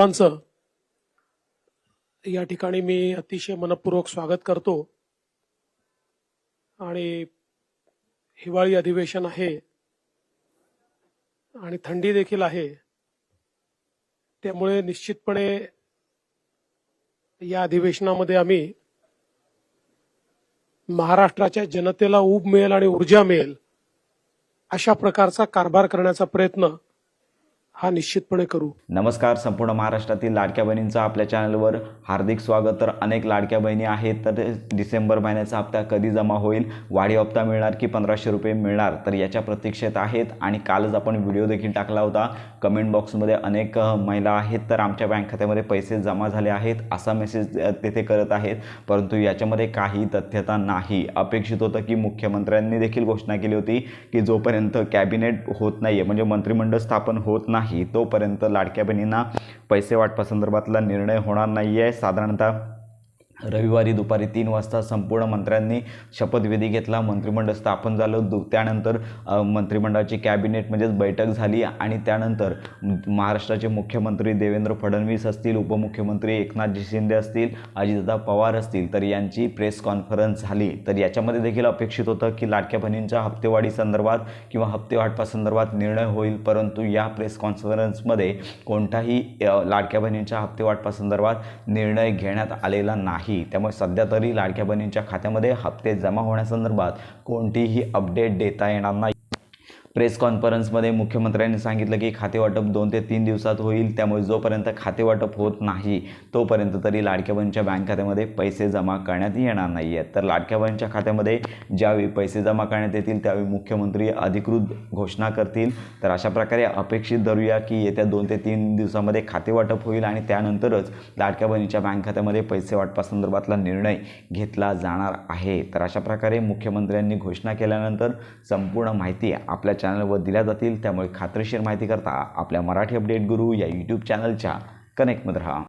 सर्वांचं या ठिकाणी मी अतिशय मनपूर्वक स्वागत करतो. आणि हिवाळी अधिवेशन आहे आणि थंडी देखील आहे. त्यामुळे निश्चितपणे या अधिवेशनामध्ये आम्ही महाराष्ट्राच्या जनतेला ऊब मिळेल आणि ऊर्जा मिळेल अशा प्रकारचा कारभार करण्याचा प्रयत्न हा निश्चितपणे करू. नमस्कार संपूर्ण महाराष्ट्रातील लाडक्या बहिणींचं आपल्या चॅनलवर हार्दिक स्वागत. तर अनेक लाडक्या बहिणी आहेत तर डिसेंबर महिन्याचा हप्ता कधी जमा होईल? वाढीव हप्ता मिळणार की पंधराशे रुपये मिळणार? तर याच्या प्रतीक्षेत आहेत आणि कालच आपण व्हिडिओ देखील टाकला होता. कमेंट बॉक्समध्ये अनेक महिला आहेत तर आमच्या बँक खात्यामध्ये पैसे जमा झाले आहेत असा मेसेज तेथे करत आहेत. परंतु याच्यामध्ये काही तथ्यता नाही. अपेक्षित होतं की मुख्यमंत्र्यांनी देखील घोषणा केली होती की जोपर्यंत कॅबिनेट होत नाही आहे म्हणजे मंत्रिमंडळ स्थापन होत नाही तोपर्यंत लाडक्या बहिणींना पैसे वाटपासंदर्भातला निर्णय होणार नाही आहे साधारणतः रविवारी दुपारी तीन वाजता संपूर्ण मंत्र्यांनी शपथविधी घेतला. मंत्रिमंडळ स्थापन झालं. दु त्यानंतर मंत्रिमंडळाची कॅबिनेट म्हणजेच बैठक झाली आणि त्यानंतर महाराष्ट्राचे मुख्यमंत्री देवेंद्र फडणवीस असतील उपमुख्यमंत्री एकनाथजी शिंदे असतील अजितदादा पवार असतील तर यांची प्रेस कॉन्फरन्स झाली. तर याच्यामध्ये देखील अपेक्षित होतं की लाडक्या बहिणींच्या हप्तेवाढी संदर्भात किंवा हप्ते वाटपासंदर्भात निर्णय होईल. परंतु या प्रेस कॉन्फरन्समध्ये कोणताही लाडक्या बहिणींच्या हप्ते वाटपासंदर्भात निर्णय घेण्यात आलेला नाही. नाही. त्यामुळे सध्या तरी लाडक्या बहिणींच्या खात्यामध्ये हप्ते जमा होण्यासंदर्भात कोणतीही अपडेट देता येणार नाही. प्रेस कॉन्फरन्समध्ये मुख्यमंत्र्यांनी सांगितलं की खातेवाटप दोन ते तीन दिवसात होईल त्यामुळे जोपर्यंत खातेवाटप होत नाही तोपर्यंत तरी लाडक्या बहिणीच्या बँक खात्यामध्ये पैसे जमा करण्यात येणार नाही आहेत तर लाडक्या बहिणीच्या खात्यामध्ये ज्यावेळी पैसे जमा करण्यात येतील त्यावेळी मुख्यमंत्री अधिकृत घोषणा करतील. तर अशा प्रकारे अपेक्षित धरूया की येत्या दोन ते तीन दिवसामध्ये खातेवाटप होईल आणि त्यानंतरच लाडक्या बहिणीच्या बँक खात्यामध्ये पैसे वाटपासंदर्भातला निर्णय घेतला जाणार आहे. तर अशा प्रकारे मुख्यमंत्र्यांनी घोषणा केल्यानंतर संपूर्ण माहिती आपल्या चॅनलवर दिल्या जातील. त्यामुळे खात्रीशीर माहिती करता आपल्या मराठी अपडेट गुरु या यूट्यूब चॅनलच्या कनेक्टमध्ये राहा.